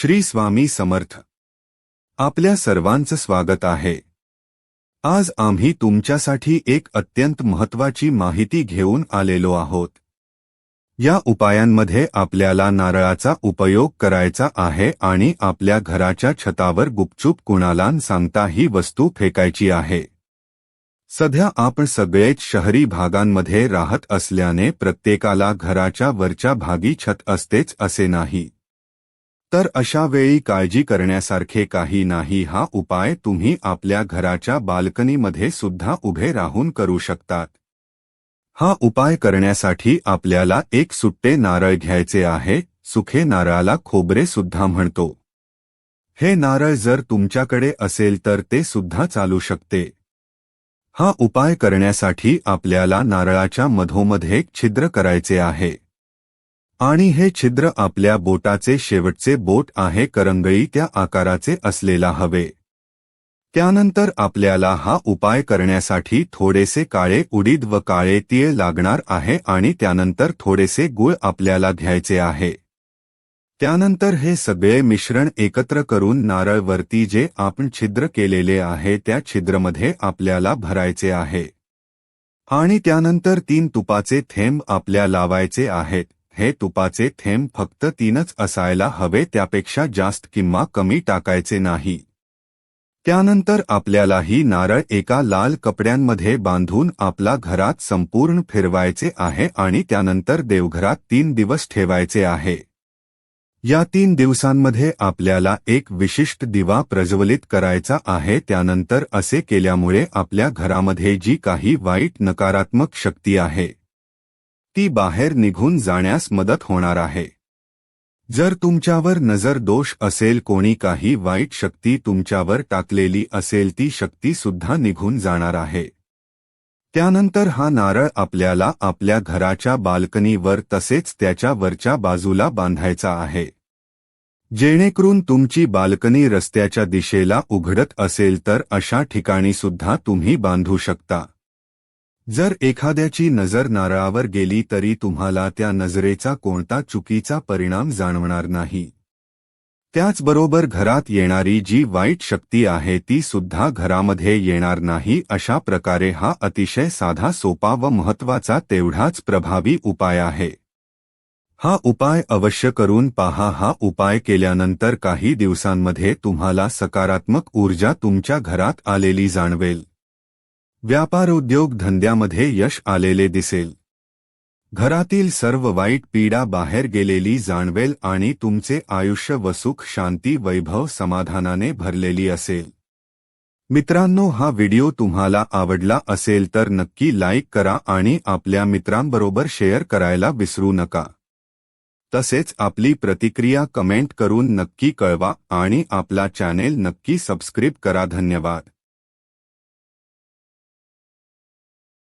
श्री स्वामी समर्थ. आपल्या सर्वांचं स्वागत आहे. आज आम्ही तुमच्यासाठी एक अत्यंत महत्वाची माहिती घेऊन आलेलो आहोत. या उपायांमध्ये आपल्याला नारळाचा उपयोग करायचा आहे आणि आपल्या घराच्या छतावर गुपचूप कुणाला सांगता ही वस्तू फेकायची आहे. सध्या आपण सगळेच शहरी भागांमध्ये राहत असल्याने प्रत्येकाला घराच्या वरच्या भागी छत असतेच असे नाही. तर अशा वेळी काळजी करण्यासारखे काही नाही हा उपाय तुम्ही आपल्या घराच्या बाल्कनीमध्ये सुद्धा उभे राहून करू शकतात. हा उपाय करण्यासाठी आपल्याला एक सुट्टे नारळ घ्यायचे आहे सुखे नारळाला खोबरे सुद्धा म्हणतो. हे नारळ जर तुमच्याकडे असेल तर ते सुद्धा चालू शकते. हा उपाय करण्यासाठी आपल्याला नारळाच्या मधोमध्ये एक छिद्र करायचे आहे. आणि हे छिद्र आपल्या बोटाचे शेवटचे बोट आहे करंगळी त्या आकाराचे असलेला हवे. त्यानंतर आपल्याला हा उपाय करण्यासाठी थोडेसे काळे उडीद व काळे तीळ लागणार आहे आणि त्यानंतर थोडेसे गुळ आपल्याला घ्यायचे आहे. त्यानंतर हे सगळे मिश्रण एकत्र करून नारळवरती जे आपण छिद्र केलेले आहे त्या छिद्रमध्ये आपल्याला भरायचे आहे. आणि त्यानंतर तीन तुपाचे थेंब आपल्या लावायचे आहेत. हे तुपाचे थेंब फक्त तीनच असायला हवे त्यापेक्षा जास्त किंवा कमी टाकायचे नाही. त्यानंतर आपल्याला ही नारळ एका लाल कपड्यांमध्ये बांधून आपला घरात संपूर्ण फिरवायचे आहे आणि त्यानंतर देवघरात तीन दिवस ठेवायचे आहे. या तीन दिवसांमध्ये आपल्याला एक विशिष्ट दिवा प्रज्वलित करायचा आहे त्यानंतर असे केल्यामुळे आपल्या घरामध्ये जी काही वाईट नकारात्मक शक्ती आहे ती बाहेर निघून जाण्यास मदत होणार आहे. जर तुमच्यावर नजर दोष असेल कोणी काही वाईट शक्ती तुमच्यावर टाकलेली असेल ती शक्ती सुद्धा निघून जाणार आहे. त्यानंतर हा नारळ आपल्याला आपल्या घराच्या बाल्कनीवर तसेच त्याच्या वरच्या बाजूला बांधायचा आहे. जेणेकरून तुमची बाल्कनी रस्त्याच्या दिशेला उघडत असेल तर अशा ठिकाणी सुद्धा तुम्ही बांधू शकता. जर एखाद्याची नजर नारळावर गेली तरी तुम्हाला त्या नजरेचा कोणता चुकीचा परिणाम जाणवणार नाही. त्याचबरोबर घरात येणारी जी वाईट शक्ती आहे ती सुद्धा घरामध्ये येणार नाही अशा प्रकारे हा अतिशय साधा सोपा व महत्त्वाचा तेवढाच प्रभावी उपाय आहे. हा उपाय अवश्य करून पहा. हा उपाय केल्यानंतर काही दिवसांमध्ये तुम्हाला सकारात्मक ऊर्जा तुमच्या घरात आलेली जाणवेल. व्यापार उद्योग धंद्यामध्ये यश आलेले दिसेल. घरातील सर्व वाईट पीडा बाहेर गेलेली जाणवेल आणि तुमचे आयुष्य व सुख शांती वैभव समाधानाने भरलेली असेल. मित्रांनो हा व्हिडिओ तुम्हाला आवडला असेल तर नक्की लाईक करा आणि आपल्या मित्रांबरोबर शेअर करायला विसरू नका. तसेच आपली प्रतिक्रिया कमेंट करून नक्की कळवा आणि आपला चॅनेल नक्की सबस्क्रिब करा. धन्यवाद.